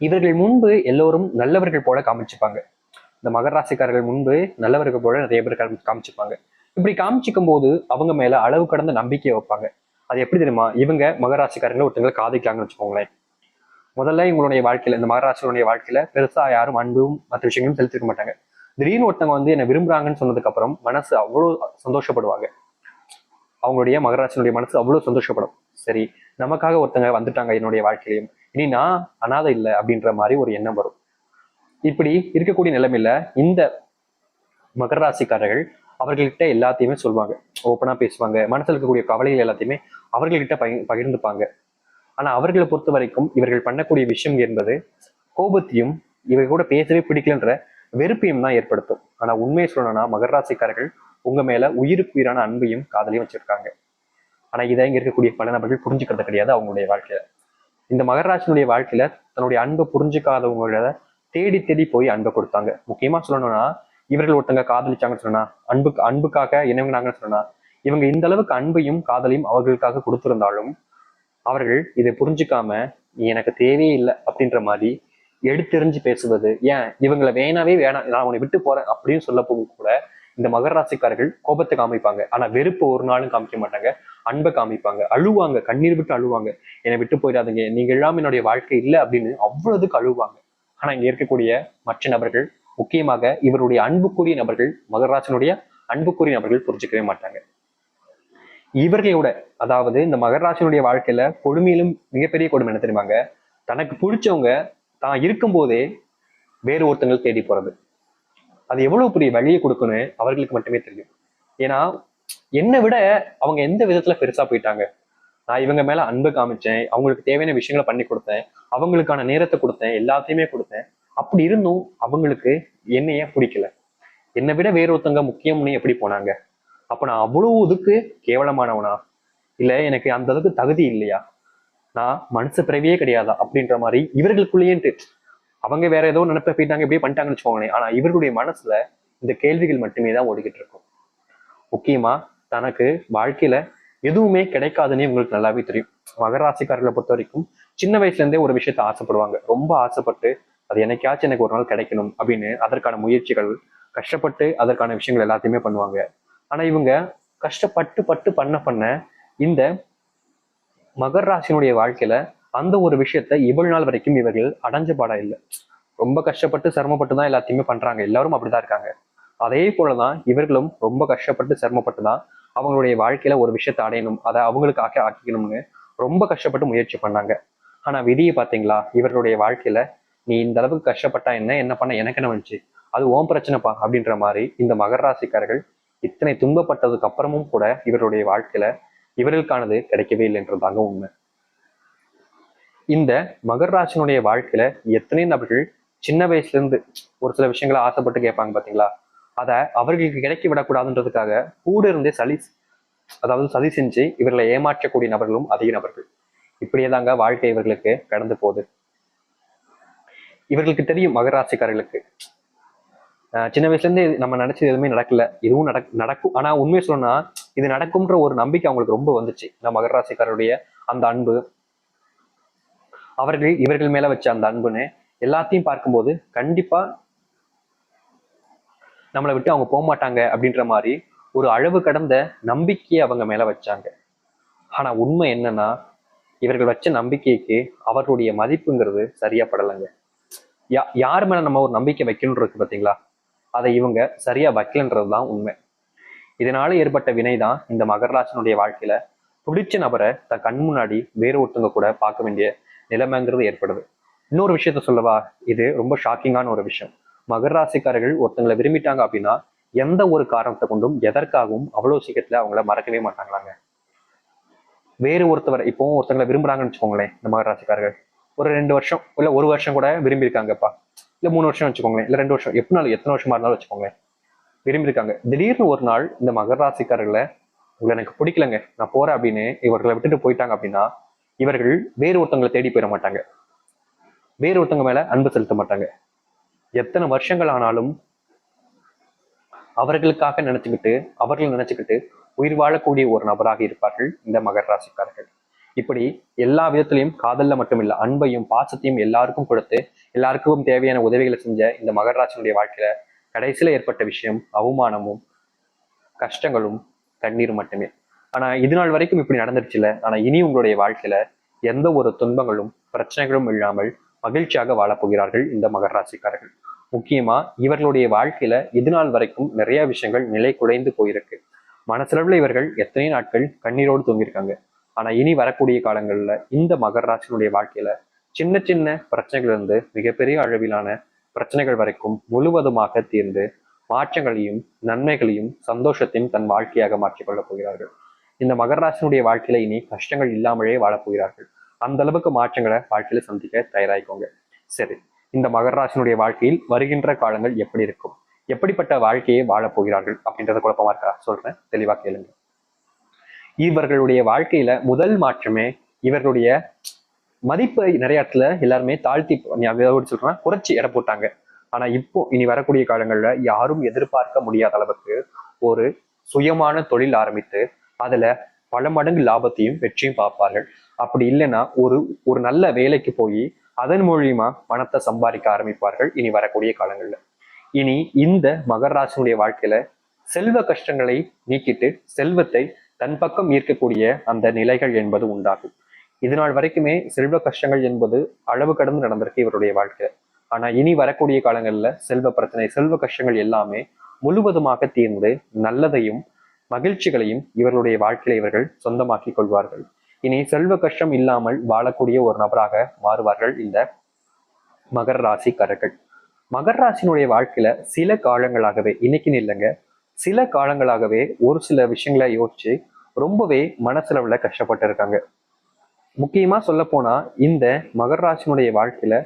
இவர்கள் முன்பு எல்லோரும் நல்லவர்கள் போல காமிச்சுப்பாங்க. இந்த மகர ராசிக்காரர்கள் முன்பு நல்லவர்கள் போல நிறைய பேர் காமி- காமிச்சுப்பாங்க. இப்படி காமிச்சிக்கும் போது அவங்க மேல அளவு கடந்த நம்பிக்கையை வைப்பாங்க. அது எப்படி தெரியுமா? இவங்க மகராசிக்காரங்களை ஒருத்தங்களை காதலிக்காங்கன்னு வச்சுக்கோங்களேன். முதல்ல இவங்களுடைய வாழ்க்கையில இந்த மகராசிகளுடைய வாழ்க்கையில பெருசா யாரும் அன்பும் மற்ற விஷயங்களும் செலுத்திருக்க மாட்டாங்க. திடீர்னு ஒருத்தவங்க வந்து என்ன விரும்புறாங்கன்னு சொன்னதுக்கு அப்புறம் மனசு அவ்வளோ சந்தோஷப்படுவாங்க. அவங்களுடைய மகராசினுடைய மனசு அவ்வளோ சந்தோஷப்படும். சரி நமக்காக ஒருத்தங்க வந்துட்டாங்க என்னுடைய வாழ்க்கையிலையும். இனி நான் அனாதை இல்லை அப்படின்ற மாதிரி ஒரு எண்ணம் வரும். இப்படி இருக்கக்கூடிய நிலைமையில இந்த மகர ராசிக்காரர்கள் அவர்கள்கிட்ட எல்லாத்தையுமே சொல்லுவாங்க ஓப்பனா பேசுவாங்க. மனசில் இருக்கக்கூடிய கவலைகள் எல்லாத்தையுமே அவர்கள்கிட்ட பகி- பகிர்ந்துப்பாங்க. ஆனா அவர்களை பொறுத்த வரைக்கும் இவர்கள் பண்ணக்கூடிய விஷயம் என்பது கோபத்தையும் இவங்க கூட பேசவே பிடிக்கலன்ற வெறுப்பையும் தான் ஏற்படுத்தும். ஆனா உண்மையை சொல்லணும்னா மகர ராசிக்காரர்கள் உங்க மேல உயிருக்கு உயிரான அன்பையும் காதலையும் வச்சிருக்காங்க. ஆனா இதை இங்க இருக்கக்கூடிய பல நபர்கள் புரிஞ்சுக்கிறது கிடையாது அவங்களுடைய வாழ்க்கையில. இந்த மகராஜனுடைய வாழ்க்கையில தன்னுடைய அன்பை புரிஞ்சுக்காதவங்கள தேடி தேடி போய் அன்பை கொடுத்தாங்க. முக்கியமா சொல்லணும்னா இவர்கள் ஒருத்தங்க காதலிச்சாங்கன்னு சொன்னா அன்புக்கு அன்புக்காக இணங்கினாங்கன்னு சொன்னா இவங்க இந்த அளவுக்கு அன்பையும் காதலையும் அவர்களுக்காக கொடுத்திருந்தாலும் அவர்கள் இதை புரிஞ்சுக்காம நீ எனக்கு தேவையே இல்லை அப்படின்ற மாதிரி எடுத்தெறிஞ்சு பேசுவது ஏன் இவங்களை வேணாவே வேணாம் நான் உன்னை விட்டு போறேன் அப்படின்னு சொல்ல போகும் கூட இந்த மகர ராசிக்காரர்கள் கோபத்தை காமிப்பாங்க. ஆனா வெறுப்பு ஒரு நாளும் காமிக்க மாட்டாங்க. அன்பை காமிப்பாங்க. அழுவாங்க. கண்ணீர் விட்டு அழுவாங்க. என்னை விட்டு போயிடாதீங்க. நீங்க எல்லாம் என்னுடைய வாழ்க்கை இல்லை அப்படின்னு அவ்வளவுக்கு அழுவாங்க. ஆனா இங்க இருக்கக்கூடிய மற்ற நபர்கள் முக்கியமாக இவருடைய அன்புக்குரிய நபர்கள் மகராஜனுடைய அன்புக்குரிய நபர்கள் புரிஞ்சுக்கவே மாட்டாங்க. இவர்களோட அதாவது இந்த மகராஜனுடைய வாழ்க்கையில கொடுமையிலும் மிகப்பெரிய கொடுமை என்ன தெரியுமாங்க? தனக்கு பிடிச்சவங்க தான் இருக்கும்போதே வேறு ஒருத்தங்கள் தேடி போறது. அது எவ்வளவு பெரிய வழியை கொடுக்குன்னு அவர்களுக்கு மட்டுமே தெரியும். ஏன்னா என்னை விட அவங்க எந்த விதத்துல பெருசா போயிட்டாங்க? நான் இவங்க மேல அன்பு காமிச்சேன் அவங்களுக்கு தேவையான விஷயங்களை பண்ணி கொடுத்தேன் அவங்களுக்கான நேரத்தை கொடுத்தேன் எல்லாத்தையுமே கொடுத்தேன். அப்படி இருந்தும் அவங்களுக்கு என்னைய பிடிக்கல? என்னை விட வேறொருத்தவங்க முக்கியம்னு எப்படி போனாங்க? அப்ப நான் அவ்வளவு இதுக்கு கேவலமானவனா? இல்ல எனக்கு அந்த அளவுக்கு தகுதி இல்லையா? நான் மனசு பிறவியே கிடையாதா? அப்படின்ற மாதிரி இவர்களுக்குள்ளேன்ட்டு அவங்க வேற ஏதோ நினைப்ப போயிட்டாங்க இப்படியே பண்ணிட்டாங்கன்னு வச்சுக்கோங்களேன். ஆனா இவர்களுடைய மனசுல இந்த கேள்விகள் மட்டுமே தான் ஓடிக்கிட்டு இருக்கும். முக்கியமா தனக்கு வாழ்க்கையில எதுவுமே கிடைக்காதுன்னே உங்களுக்கு நல்லாவே தெரியும். மகராசிக்காரர்களை பொறுத்த வரைக்கும் சின்ன வயசுல இருந்தே ஒரு விஷயத்த ஆசைப்படுவாங்க. ரொம்ப ஆசைப்பட்டு அது என்னைக்காச்சும் எனக்கு ஒரு நாள் கிடைக்கணும் அப்படின்னு அதற்கான முயற்சிகள் கஷ்டப்பட்டு அதற்கான விஷயங்கள் எல்லாத்தையுமே பண்ணுவாங்க. ஆனா இவங்க கஷ்டப்பட்டு பட்டு பண்ண பண்ண இந்த மகர் ராசியினுடைய வாழ்க்கையில அந்த ஒரு விஷயத்த இவ்வளவு நாள் வரைக்கும் இவர்கள் அடைஞ்ச பாடா இல்லை. ரொம்ப கஷ்டப்பட்டு சிரமப்பட்டு தான் எல்லாத்தையுமே பண்றாங்க. எல்லாரும் அப்படிதான் இருக்காங்க. அதே போலதான் இவர்களும் ரொம்ப கஷ்டப்பட்டு சிரமப்பட்டு தான் அவங்களுடைய வாழ்க்கையில ஒரு விஷயத்தை அடையணும் அதை அவங்களுக்கு ஆக்க ஆக்கிக்கணும்னு ரொம்ப கஷ்டப்பட்டு முயற்சி பண்ணாங்க. ஆனா விதியை பாத்தீங்களா இவர்களுடைய வாழ்க்கையில நீ இந்த அளவுக்கு கஷ்டப்பட்டா என்ன என்ன பண்ண எனக்கு என்ன வந்துச்சு? அது ஓம் பிரச்சனைப்பா? அப்படின்ற மாதிரி இந்த மகர ராசிக்காரர்கள் இத்தனை துன்பப்பட்டதுக்கு அப்புறமும் கூட இவருடைய வாழ்க்கையில இவர்களுக்கானது கிடைக்கவே இல்லைன்றதாங்க உண்மை. இந்த மகர ராசினுடைய வாழ்க்கையில எத்தனை நபர்கள் சின்ன வயசுல இருந்து ஒரு சில விஷயங்களை ஆசைப்பட்டு கேட்பாங்க பாத்தீங்களா அதை அவர்களுக்கு கிடைக்க விடக்கூடாதுன்றதுக்காக கூட இருந்தே சளி அதாவது சதி செஞ்சு இவர்களை ஏமாற்றக்கூடிய நபர்களும் அதிக நபர்கள். இப்படியே தாங்க வாழ்க்கை இவர்களுக்கு கடந்து போகுது. இவர்களுக்கு தெரியும் மகராசிக்காரர்களுக்கு ஆஹ் சின்ன வயசுலேருந்து நம்ம நினைச்சது எதுவுமே நடக்கல. இதுவும் நடக் நடக்கும். ஆனா உண்மையை சொல்லணும்னா இது நடக்கும்ன்ற ஒரு நம்பிக்கை அவங்களுக்கு ரொம்ப வந்துச்சு. நம்ம மகராசிக்காரருடைய அந்த அன்பு அவர்கள் இவர்கள் மேல வச்ச அந்த அன்புன்னு எல்லாத்தையும் பார்க்கும்போது கண்டிப்பா நம்மளை விட்டு அவங்க போக மாட்டாங்க அப்படின்ற மாதிரி ஒரு அளவு கடந்த நம்பிக்கையை அவங்க மேல வச்சாங்க. ஆனா உண்மை என்னன்னா இவர்கள் வச்ச நம்பிக்கைக்கு அவர்களுடைய மதிப்புங்கிறது சரியா படலைங்க. யா யார் மேல நம்ம ஒரு நம்பிக்கை வைக்கணும் இருக்கு பாத்தீங்களா? அதை இவங்க சரியா வைக்கலன்றது தான் உண்மை. இதனால ஏற்பட்ட வினை தான் இந்த மகராசனுடைய வாழ்க்கையில பிடிச்ச நபரை தன் கண் முன்னாடி வேறு ஒருத்தவங்க கூட பார்க்க வேண்டிய நிலைமைங்கிறது ஏற்படுது. இன்னொரு விஷயத்த சொல்லவா? இது ரொம்ப ஷாக்கிங்கான ஒரு விஷயம். மகர ராசிக்காரர்கள் ஒருத்தங்களை விரும்பிட்டாங்க அப்படின்னா எந்த ஒரு காரணத்தை கொண்டும் எதற்காகவும் அவ்வளவு சீக்கிரத்துல அவங்கள மறக்கவே மாட்டாங்களாங்க. வேறு ஒருத்தவர் இப்போ ஒருத்தங்களை விரும்புறாங்கன்னு வச்சுக்கோங்களேன் இந்த மகர ராசிக்காரர்கள். ஒரு ரெண்டு வருஷம் இல்லை ஒரு வருஷம் கூட விரும்பியிருக்காங்கப்பா. இல்ல மூணு வருஷம் வச்சுக்கோங்களேன் இல்லை ரெண்டு வருஷம் எப்படினாலும் எத்தனை வருஷமா இருந்தாலும் வச்சுக்கோங்களேன் விரும்பியிருக்காங்க. திடீர்னு ஒரு நாள் இந்த மகர ராசிக்காரர்களை உங்களை எனக்கு பிடிக்கலங்க நான் போறேன் அப்படின்னு இவர்களை விட்டுட்டு போயிட்டாங்க அப்படின்னா இவர்கள் வேறு ஒருத்தவங்களை தேடி போயிட மாட்டாங்க. வேறு ஒருத்தவங்க மேல அன்பு செலுத்த மாட்டாங்க. எத்தனை வருஷங்கள் ஆனாலும் அவர்களுக்காக நினைச்சுக்கிட்டு அவர்கள் நினைச்சுக்கிட்டு உயிர் வாழக்கூடிய ஒரு நபராக இருப்பார்கள் இந்த மகர ராசிக்காரர்கள். இப்படி எல்லா விதத்திலையும் காதல்ல மட்டும் அன்பையும் பாசத்தையும் எல்லாருக்கும் கொடுத்து எல்லாருக்கும் தேவையான உதவிகளை செஞ்ச இந்த மகராசனுடைய வாழ்க்கையில கடைசியில ஏற்பட்ட விஷயம் அவமானமும் கஷ்டங்களும் கண்ணீரும் மட்டுமே. ஆனா இது நாள் வரைக்கும் இப்படி நடந்துருச்சுல ஆனா இனி உங்களுடைய வாழ்க்கையில எந்த ஒரு துன்பங்களும் பிரச்சனைகளும் இல்லாமல் மகிழ்ச்சியாக வாழப்போகிறார்கள் இந்த மகர ராசிக்காரர்கள். முக்கியமா இவர்களுடைய வாழ்க்கையில இது நாள் வரைக்கும் நிறைய விஷயங்கள் நிலை குலைந்து போயிருக்கு. மனசளவுல இவர்கள் எத்தனை நாட்கள் கண்ணீரோடு தூங்கியிருக்காங்க. ஆனா இனி வரக்கூடிய காலங்கள்ல இந்த மகர ராசினுடைய வாழ்க்கையில சின்ன சின்ன பிரச்சனைகள் இருந்து மிகப்பெரிய அளவிலான பிரச்சனைகள் வரைக்கும் முழுவதுமாக தீர்ந்து மாற்றங்களையும் நன்மைகளையும் சந்தோஷத்தையும் தன் வாழ்க்கையாக மாற்றிக்கொள்ளப் போகிறார்கள். இந்த மகராசினுடைய வாழ்க்கையில இனி கஷ்டங்கள் இல்லாமலே வாழப்போகிறார்கள் அந்த அளவுக்கு மாற்றங்களை வாழ்க்கையில சந்திக்க தயாராகிக்கோங்க. சரி இந்த மகராசினுடைய வாழ்க்கையில் வருகின்ற காலங்கள் எப்படி இருக்கும்? எப்படிப்பட்ட வாழ்க்கையை வாழப் போகிறார்கள்? அப்படின்றத குழப்பமா இருக்கா? சொல்றேன் தெளிவா கேளுங்க. இவர்களுடைய வாழ்க்கையில முதல் மாற்றமே இவர்களுடைய மதிப்பை நிறைய இடத்துல எல்லாருமே தாழ்த்தி எப்படி சொல்றேன் குறைச்சி எடை போட்டாங்க. ஆனா இப்போ இனி வரக்கூடிய காலங்கள்ல யாரும் எதிர்பார்க்க முடியாத அளவுக்கு ஒரு சுயமான தொழில் ஆரம்பித்து அதுல பல மடங்கு லாபத்தையும் வெற்றியும் பார்ப்பார்கள். அப்படி இல்லைன்னா ஒரு ஒரு நல்ல வேலைக்கு போய் அதன் மூலியமா பணத்தை சம்பாதிக்க ஆரம்பிப்பார்கள் இனி வரக்கூடிய காலங்கள்ல. இனி இந்த மகராசனுடைய வாழ்க்கையில செல்வ கஷ்டங்களை நீக்கிட்டு செல்வத்தை தன் பக்கம் ஈர்க்கக்கூடிய அந்த நிலைகள் என்பது உண்டாகும். இது நாள் வரைக்குமே செல்வ கஷ்டங்கள் என்பது அளவு கடந்து நடந்திருக்கு இவருடைய வாழ்க்கை ஆனா இனி வரக்கூடிய காலங்கள்ல செல்வ பிரச்சனை செல்வ கஷ்டங்கள் எல்லாமே முழுவதுமாக தீர்ந்து நல்லதையும் மகிழ்ச்சிகளையும் இவர்களுடைய வாழ்க்கையில இவர்கள் சொந்தமாக்கி கொள்வார்கள். இனி செல்வ கஷ்டம் இல்லாமல் வாழக்கூடிய ஒரு நபராக மாறுவார்கள் இந்த மகர ராசிக்காரர்கள். மகர ராசினுடைய வாழ்க்கையில சில காலங்களாகவே இன்னைக்குன்னு இல்லைங்க சில காலங்களாகவே ஒரு சில விஷயங்களை யோசிச்சு ரொம்பவே மனசளவுல கஷ்டப்பட்டு இருக்காங்க முக்கியமா சொல்ல போனா இந்த மகர ராசினுடைய வாழ்க்கையில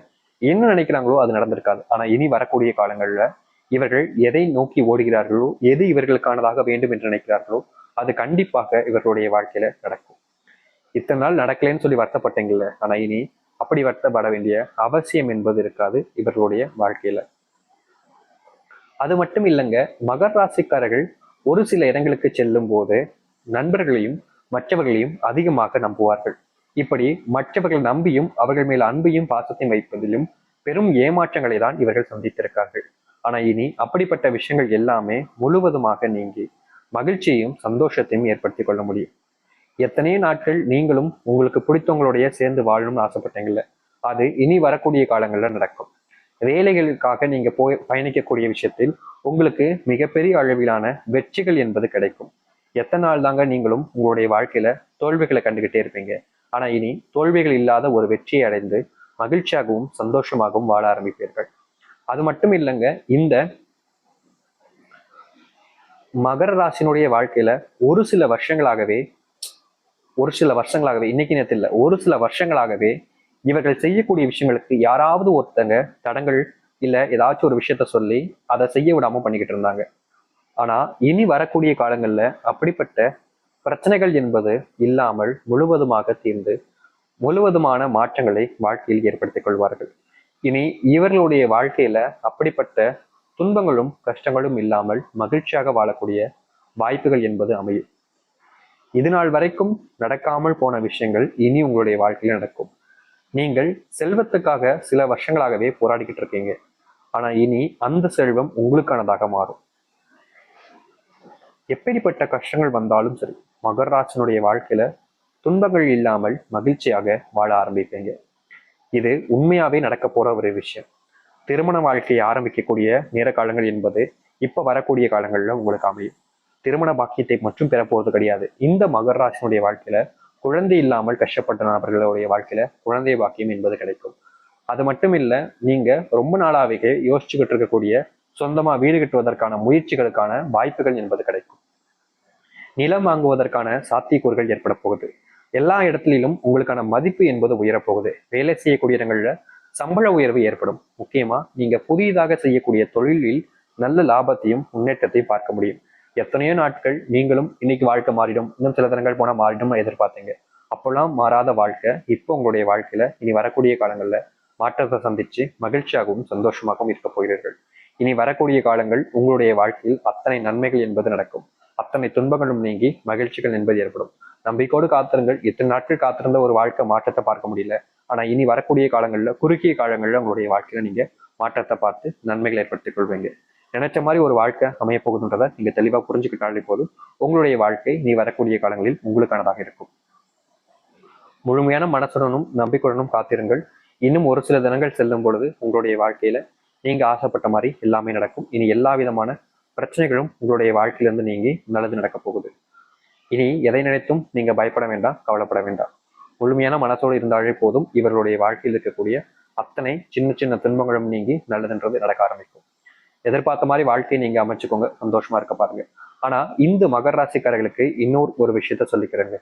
என்ன நினைக்கிறாங்களோ அது நடந்திருக்காது. ஆனா இனி வரக்கூடிய காலங்கள்ல இவர்கள் எதை நோக்கி ஓடுகிறார்களோ எது இவர்களுக்கானதாக வேண்டும் என்று நினைக்கிறார்களோ அது கண்டிப்பாக இவர்களுடைய வாழ்க்கையில நடக்கும். இத்தனை நாள் நடக்கலைன்னு சொல்லி வருத்தப்பட்டீங்கல்ல? ஆனா இனி அப்படி வருத்தப்பட வேண்டிய அவசியம் என்பது இருக்காது இவர்களுடைய வாழ்க்கையில. அது மட்டும் இல்லைங்க மகர் ராசிக்காரர்கள் ஒரு சில இடங்களுக்கு செல்லும் போது நண்பர்களையும் மற்றவர்களையும் அதிகமாக நம்புவார்கள். இப்படி மற்றவர்கள் நம்பியும் அவர்கள் மேல் அன்பையும் பாசத்தையும் வைப்பதிலும் பெரும் ஏமாற்றங்களை தான் இவர்கள் சந்தித்திருக்கார்கள் ஆனா இனி அப்படிப்பட்ட விஷயங்கள் எல்லாமே முழுவதுமாக நீங்கி மகிழ்ச்சியையும் சந்தோஷத்தையும் ஏற்படுத்தி கொள்ள முடியும். எத்தனையோ நாட்கள் நீங்களும் உங்களுக்கு பிடித்தவங்களுடைய சேர்ந்து வாழணும்னு ஆசைப்பட்டீங்கல்ல? அது இனி வரக்கூடிய காலங்களில் நடக்கும். வேலைகளுக்காக நீங்க போய் பயணிக்கக்கூடிய விஷயத்தில் உங்களுக்கு மிகப்பெரிய அளவிலான வெற்றிகள் என்பது கிடைக்கும். எத்தனை நாள் தாங்க நீங்களும் உங்களுடைய வாழ்க்கையில தோல்விகளை கண்டுகிட்டே இருப்பீங்க. ஆனா இனி தோல்விகள் இல்லாத ஒரு வெற்றியை அடைந்து மகிழ்ச்சியாகவும் சந்தோஷமாகவும் வாழ ஆரம்பிப்பீர்கள். அது மட்டும் இல்லைங்க இந்த மகர ராசினுடைய வாழ்க்கையில ஒரு சில வருஷங்களாகவே ஒரு சில வருஷங்களாகவே இன்னைக்கு நேரத்தில் இல்லை ஒரு சில வருஷங்களாகவே இவர்கள் செய்யக்கூடிய விஷயங்களுக்கு யாராவது ஒருத்தங்க தடங்கள் இல்லை ஏதாச்சும் ஒரு விஷயத்த சொல்லி அதை செய்ய விடாம பண்ணிக்கிட்டு இருந்தாங்க. ஆனா இனி வரக்கூடிய காலங்கள்ல அப்படிப்பட்ட பிரச்சனைகள் என்பது இல்லாமல் முழுவதுமாக தீர்ந்து முழுவதுமான மாற்றங்களை வாழ்க்கையில் ஏற்படுத்திக் கொள்வார்கள். இனி இவர்களுடைய வாழ்க்கையில அப்படிப்பட்ட துன்பங்களும் கஷ்டங்களும் இல்லாமல் மகிழ்ச்சியாக வாழக்கூடிய வாய்ப்புகள் என்பது அமையும். இது நாள் வரைக்கும் நடக்காமல் போன விஷயங்கள் இனி உங்களுடைய வாழ்க்கையில் நடக்கும். நீங்கள் செல்வத்துக்காக சில வருஷங்களாகவே போராடிக்கிட்டு இருக்கீங்க. ஆனா இனி அந்த செல்வம் உங்களுக்கானதாக மாறும். எப்படிப்பட்ட கஷ்டங்கள் வந்தாலும் சரி மகராசனுடைய வாழ்க்கையில துன்பங்கள் இல்லாமல் மகிழ்ச்சியாக வாழ ஆரம்பிப்பீங்க. இது உண்மையாவே நடக்க போற ஒரு விஷயம். திருமண வாழ்க்கையை ஆரம்பிக்கக்கூடிய நேர காலங்கள் என்பது இப்ப வரக்கூடிய காலங்கள்ல உங்களுக்கு அமையும். திருமண பாக்கியத்தை மட்டும் பெறப்போவது கிடையாது. இந்த மகர ராசினுடைய வாழ்க்கையில குழந்தை இல்லாமல் கஷ்டப்பட்ட நபர்களுடைய வாழ்க்கையில குழந்தை பாக்கியம் என்பது கிடைக்கும். அது மட்டும் இல்ல நீங்க ரொம்ப நாளாவே யோசிச்சுக்கிட்டு இருக்கக்கூடிய சொந்தமா வீடு கட்டுவதற்கான முயற்சிகளுக்கான வாய்ப்புகள் என்பது கிடைக்கும். நிலம் வாங்குவதற்கான சாத்தியக்கூறுகள் ஏற்பட போகுது. எல்லா இடத்திலும் உங்களுக்கான மதிப்பு என்பது உயரப்போகுது. வேலை செய்யக்கூடிய இடங்கள்ல சம்பள உயர்வு ஏற்படும். முக்கியமா நீங்க புதியதாக செய்யக்கூடிய தொழிலில் நல்ல லாபத்தையும் முன்னேற்றத்தையும் பார்க்க முடியும். எத்தனையோ நாட்கள் நீங்களும் இன்னைக்கு வாழ்க்கை மாறிடும். இன்னும் சில தினங்கள் போனால் மாறிடும் எதிர்பார்த்தீங்க. அப்போல்லாம் மாறாத வாழ்க்கை இப்போ உங்களுடைய வாழ்க்கையில இனி வரக்கூடிய காலங்களில் மாற்றத்தை சந்திச்சு மகிழ்ச்சியாகவும் சந்தோஷமாகவும் இருக்க போகிறீர்கள். இனி வரக்கூடிய காலங்கள் உங்களுடைய வாழ்க்கையில் அத்தனை நன்மைகள் என்பது நடக்கும். அத்தனை துன்பங்களும் நீங்கி மகிழ்ச்சிகள் என்பது ஏற்படும். நம்பிக்கையோடு காத்திருங்கள். இத்தனை நாட்கள் காத்திருந்த ஒரு வாழ்க்கை மாற்றத்தை பார்க்க முடியல. ஆனா இனி வரக்கூடிய காலங்களில் குறுகிய காலங்களில் உங்களுடைய வாழ்க்கையில நீங்க மாற்றத்தை பார்த்து நன்மைகள் ஏற்படுத்திக் கொள்வீங்க. நினைச்ச மாதிரி ஒரு வாழ்க்கை அமைய போகுதுன்றதை நீங்க தெளிவா புரிஞ்சுக்கிட்டாலே போதும். உங்களுடைய வாழ்க்கை நீ வரக்கூடிய காலங்களில் உங்களுக்கானதாக இருக்கும். முழுமையான மனசுடனும் நம்பிக்கையுடனும் காத்திருங்கள். இன்னும் ஒரு சில தினங்கள் செல்லும் பொழுது உங்களுடைய வாழ்க்கையில நீங்க ஆசைப்பட்ட மாதிரி எல்லாமே நடக்கும். இனி எல்லா விதமான பிரச்சனைகளும் உங்களுடைய வாழ்க்கையிலிருந்து நீங்கி நல்லது நடக்க போகுது. இனி எதை நினைத்தும் நீங்க பயப்பட வேண்டாம் கவலைப்பட வேண்டாம். முழுமையான மனசோடு இருந்தாலே போதும். இவர்களுடைய வாழ்க்கையில் இருக்கக்கூடிய அத்தனை சின்ன சின்ன துன்பங்களும் நீங்கி நல்லதுன்றது நடக்க ஆரம்பிக்கும். எதிர்பார்த்த மாதிரி வாழ்க்கையை நீங்க அமைச்சுக்கோங்க. சந்தோஷமா இருக்க பாருங்க. ஆனா இந்த மகர ராசிக்காரர்களுக்கு இன்னொரு ஒரு விஷயத்த சொல்லிக்கிறேங்க.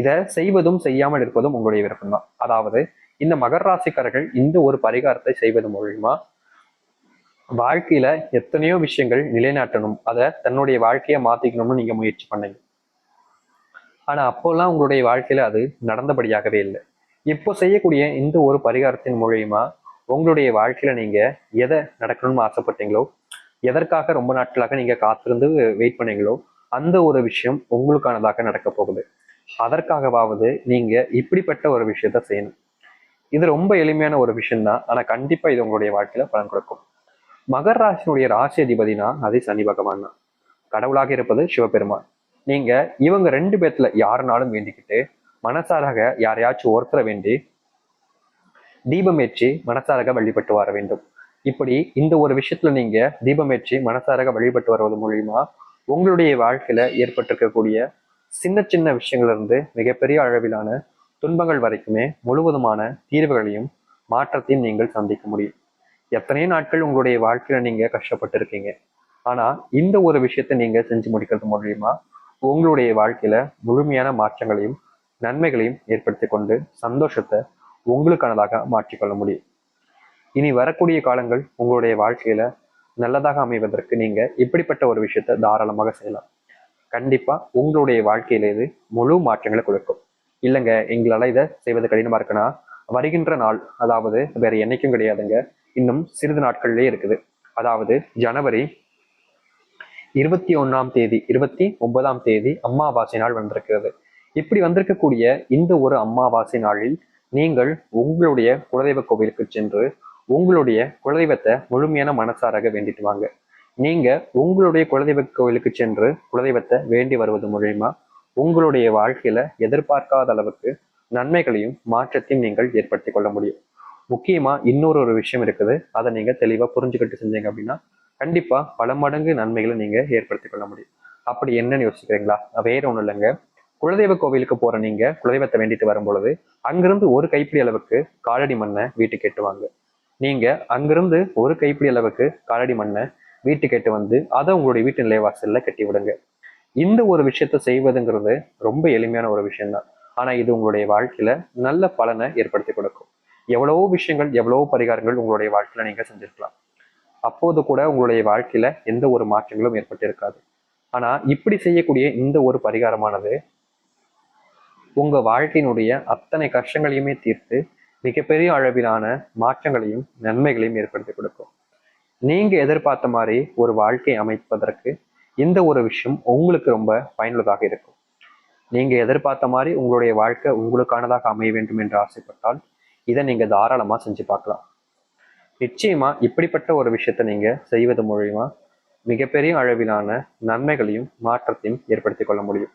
இதை செய்வதும் செய்யாமல் இருப்பதும் உங்களுடைய விருப்பம் தான் அதாவது இந்த மகர ராசிக்காரர்கள் இந்த ஒரு பரிகாரத்தை செய்வது மூலியமா வாழ்க்கையில எத்தனையோ விஷயங்கள் நிலைநாட்டணும். அதை தன்னுடைய வாழ்க்கையை மாத்திக்கணும்னு நீங்க முயற்சி பண்ணீங்க. ஆனா அப்போல்லாம் உங்களுடைய வாழ்க்கையில அது நடந்தபடியாகவே இல்லை. இப்போ செய்யக்கூடிய இந்த ஒரு பரிகாரத்தின் மூலியமா உங்களுடைய வாழ்க்கையில நீங்க எதை நடக்கணும்னு ஆசைப்பட்டீங்களோ எதற்காக ரொம்ப நாட்களாக நீங்க காத்திருந்து வெயிட் பண்ணீங்களோ அந்த ஒரு விஷயம் உங்களுக்கானதாக நடக்க போகுது. அதற்காகவாவது நீங்க இப்படிப்பட்ட ஒரு விஷயத்த செய்யணும். இது ரொம்ப எளிமையான ஒரு விஷயம் தான் ஆனா கண்டிப்பா இது உங்களுடைய வாழ்க்கையில பலன் கொடுக்கும். மகர் ராசினுடைய ராசி அதிபதினா அது சனி பகவான் தான். கடவுளாக இருப்பது சிவபெருமான். நீங்க இவங்க ரெண்டு பேர்த்துல யாருனாலும் வேண்டிக்கிட்டு மனசாராக யாரையாச்சும் ஒருத்தரை வேண்டி தீபமேற்றி மனசாரக வழிபட்டு வர வேண்டும். இப்படி இந்த ஒரு விஷயத்துல நீங்க தீபமேற்றி மனசாரக மனசாராக வழிபட்டு வருவது மூலியமா உங்களுடைய வாழ்க்கையில ஏற்பட்டிருக்கக்கூடிய சின்ன சின்ன விஷயங்கள்ல இருந்து மிகப்பெரிய அளவிலான துன்பங்கள் வரைக்குமே முழுவதுமான தீர்வுகளையும் மாற்றத்தையும் நீங்கள் சந்திக்க முடியும். எத்தனை நாட்கள் உங்களுடைய வாழ்க்கையில நீங்க கஷ்டப்பட்டு இருக்கீங்க ஆனா இந்த ஒரு விஷயத்தை நீங்க செஞ்சு முடிக்கிறது மூலியமா உங்களுடைய வாழ்க்கையில முழுமையான மாற்றங்களையும் நன்மைகளையும் ஏற்படுத்தி கொண்டு சந்தோஷத்தை உங்களுக்கானதாக மாற்றிக்கொள்ள முடியும். இனி வரக்கூடிய காலங்கள் உங்களுடைய வாழ்க்கையில நல்லதாக அமைவதற்கு நீங்க இப்படிப்பட்ட ஒரு விஷயத்த தாராளமாக செய்யலாம். கண்டிப்பா உங்களுடைய வாழ்க்கையில இது முழு மாற்றங்களை கொடுக்கும். இல்லைங்க எங்களால இதை செய்வது கடினமா இருக்குன்னா வருகின்ற நாள் அதாவது வேற என்னைக்கும் கிடையாதுங்க இன்னும் சிறிது நாட்கள்லயே இருக்குது. அதாவது ஜனவரி இருபத்தி ஒண்ணாம் தேதி இருபத்தி ஒன்பதாம் தேதி அம்மாவாசை நாள் வந்திருக்கிறது. இப்படி வந்திருக்கக்கூடிய இந்த ஒரு அம்மாவாசை நாளில் நீங்கள் உங்களுடைய குலதெய்வ கோவிலுக்கு சென்று உங்களுடைய குலதெய்வத்தை முழுமையான மனசாராக வேண்டிட்டு வாங்க. நீங்க உங்களுடைய குலதெய்வ கோவிலுக்கு சென்று குலதெய்வத்தை வேண்டி வருவது மூலயமா உங்களுடைய வாழ்க்கையில எதிர்பார்க்காத அளவுக்கு நன்மைகளையும் மாற்றத்தையும் நீங்கள் ஏற்படுத்தி கொள்ள முடியும். முக்கியமா இன்னொரு ஒரு விஷயம் இருக்குது. அதை நீங்க தெளிவா புரிஞ்சுக்கிட்டு செஞ்சீங்க அப்படின்னா கண்டிப்பா பல மடங்கு நன்மைகளை நீங்க ஏற்படுத்தி கொள்ள முடியும். அப்படி என்னன்னு யோசிக்கிறீங்களா? வேற ஒன்றும் இல்லைங்க. குலதெய்வ கோவிலுக்கு போற நீங்க குலதெய்வத்தை வேண்டிட்டு வரும் பொழுது அங்கிருந்து ஒரு கைப்பிடி அளவுக்கு காலடி மண்ணை வீட்டுக்கு எட்டுவாங்க நீங்க அங்கிருந்து ஒரு கைப்பிடி அளவுக்கு காலடி மண்ணை வீட்டுக்கு எட்டு வந்து அதை உங்களுடைய வீட்டு நிலைவாசல்ல கட்டி விடுங்க. இந்த ஒரு விஷயத்த செய்வதுங்கிறது ரொம்ப எளிமையான ஒரு விஷயம்தான். ஆனா இது உங்களுடைய வாழ்க்கையில நல்ல பலனை ஏற்படுத்தி கொடுக்கும். எவ்வளவோ விஷயங்கள் எவ்வளவோ பரிகாரங்கள் உங்களுடைய வாழ்க்கையில நீங்க செஞ்சிருக்கலாம். அப்போது கூட உங்களுடைய வாழ்க்கையில எந்த ஒரு மாற்றங்களும் ஏற்பட்டிருக்காது. ஆனா இப்படி செய்யக்கூடிய இந்த ஒரு பரிகாரமானது உங்கள் வாழ்க்கையினுடைய அத்தனை கஷ்டங்களையுமே தீர்த்து மிகப்பெரிய அளவிலான மாற்றங்களையும் நன்மைகளையும் ஏற்படுத்தி கொடுக்கும். நீங்கள் எதிர்பார்த்த மாதிரி ஒரு வாழ்க்கை அமைப்பதற்கு இந்த ஒரு விஷயம் உங்களுக்கு ரொம்ப பயனுள்ளதாக இருக்கும். நீங்கள் எதிர்பார்த்த மாதிரி உங்களுடைய வாழ்க்கை உங்களுக்கானதாக அமைய வேண்டும் என்று ஆசைப்பட்டால் இதை நீங்கள் தாராளமாக செஞ்சு பார்க்கலாம். நிச்சயமாக இப்படிப்பட்ட ஒரு விஷயத்தை நீங்கள் செய்வது மூலிமா மிகப்பெரிய அளவிலான நன்மைகளையும் மாற்றத்தையும் ஏற்படுத்தி கொள்ள முடியும்.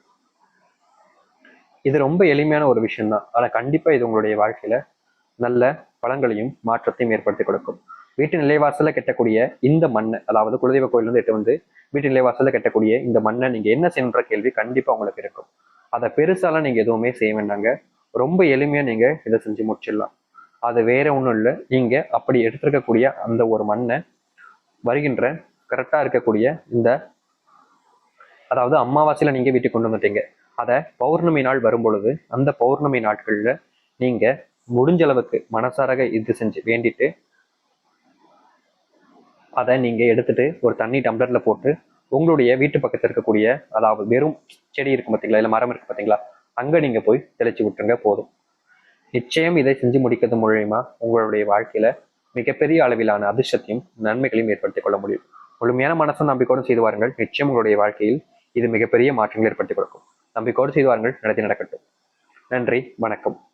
இது ரொம்ப எளிமையான ஒரு விஷயம்தான். ஆனால் கண்டிப்பாக இது உங்களுடைய வாழ்க்கையில் நல்ல பலன்களையும் மாற்றத்தையும் ஏற்படுத்தி கொடுக்கும். வீட்டு நிலைவாசலில் கட்டக்கூடிய இந்த மண்ணை அதாவது குலதெய்வ கோயிலேருந்து எட்டு வந்து வீட்டு நிலைவாசலில் கட்டக்கூடிய இந்த மண்ணை நீங்கள் என்ன செய்யணுன்ற கேள்வி கண்டிப்பாக உங்களுக்கு இருக்கும். அதை பெருசாலாம் நீங்கள் எதுவுமே செய்ய வேண்டாங்க. ரொம்ப எளிமையாக நீங்கள் இதை செஞ்சு முடிச்சிடலாம். அது வேற ஒன்றும் இல்லை. நீங்கள் அப்படி எடுத்திருக்கக்கூடிய அந்த ஒரு மண்ணை வருகின்ற கரெக்டாக இருக்கக்கூடிய இந்த அதாவது அமாவாசையில் நீங்கள் வீட்டுக்கு கொண்டு வந்துட்டீங்க. அதை பௌர்ணமி நாள் வரும்பொழுது அந்த பௌர்ணமி நாட்களில் நீங்கள் முடிஞ்ச அளவுக்கு மனசாரக இது செஞ்சு வேண்டிட்டு அதை நீங்கள் எடுத்துட்டு ஒரு தண்ணி டம்ளரில் போட்டு உங்களுடைய வீட்டு பக்கத்தில் இருக்கக்கூடிய அதாவது வெறும் செடி இருக்கு பார்த்தீங்களா இல்லை மரம் இருக்கு பார்த்தீங்களா அங்கே நீங்க போய் தெளிச்சு விட்டுருங்க போதும். நிச்சயம் இதை செஞ்சு முடிக்கிறது மூலயமா உங்களுடைய வாழ்க்கையில மிகப்பெரிய அளவிலான அதிர்ஷ்டத்தையும் நன்மைகளையும் ஏற்படுத்திக் கொள்ள முடியும். முழுமையான மனசும் நம்பிக்கையோடும் செய்து வாருங்கள். நிச்சயம் உங்களுடைய வாழ்க்கையில் இது மிகப்பெரிய மாற்றங்கள் ஏற்படுத்தி கொடுக்கும். நம்பிக்கோடு செய்து வாருங்கள். நடத்தி நடக்கட்டும். நன்றி. வணக்கம்.